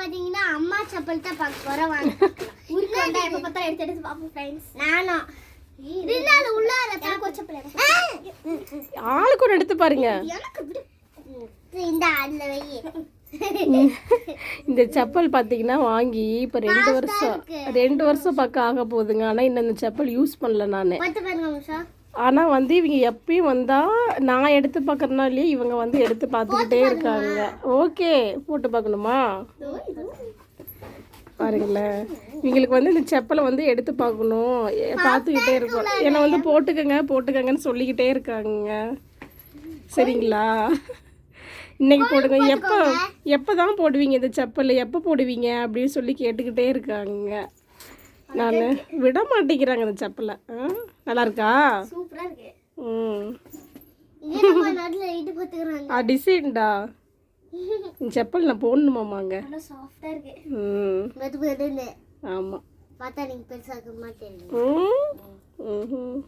பாத்தீங்கன்னா அம்மா செப்பல் தான் பார்க்க போறோம். வாங்க ஊருக்கு வந்தா எப்ப பார்த்தா எடுத்து எடுத்து பாப்போம் ஃப்ரெண்ட்ஸ் நானும் இருந்தாலும் உள்ளார எனக்கு ஒரு செப்பல் ஆளுக்கு ஒன்று எடுத்து பாருங்க. இந்த அதுல வை. இந்த செப்பல் பார்த்தீங்கன்னா வாங்கி இப்போ ரெண்டு வருஷம் ரெண்டு வருஷம் பக்கம் ஆக போகுதுங்க. ஆனால் இன்னும் இந்த செப்பல் யூஸ் பண்ணல நான். பத்து பாருங்க நிமிஷா ஆனால் வந்து இவங்க எப்பயும் வந்தால் நான் எடுத்து பார்க்கறனாலே இவங்க வந்து எடுத்து பார்த்துக்கிட்டே இருக்காங்க. ஓகே போட்டு பார்க்கணுமா பாருங்களேன் இவங்களுக்கு வந்து இந்த செப்பலை வந்து எடுத்து பார்க்கணும் பார்த்துக்கிட்டே இருக்கோம் என்னை வந்து போட்டுக்கங்க போட்டுக்கங்கன்னு சொல்லிக்கிட்டே இருக்காங்க. சரிங்களா? இன்னைக்கு போடுங்க. எப்போ எப்போ தான் போடுவீங்க இந்த செப்பல்? எப்போ போடுவீங்க? அப்படின்னு சொல்லி கேட்டுக்கிட்டே இருக்காங்க. நான் விட மாட்டேங்கிறாங்க இந்த செப்பலை. ஆ நல்லா இருக்கா? ம். டிசைன்டா. இந்த செப்பல் நான் போடணுமாமாங்க. ம். ஆமாம் பார்த்தா நீங்க பெருசாக்க மாட்டேன் ம். ம்ஹும்.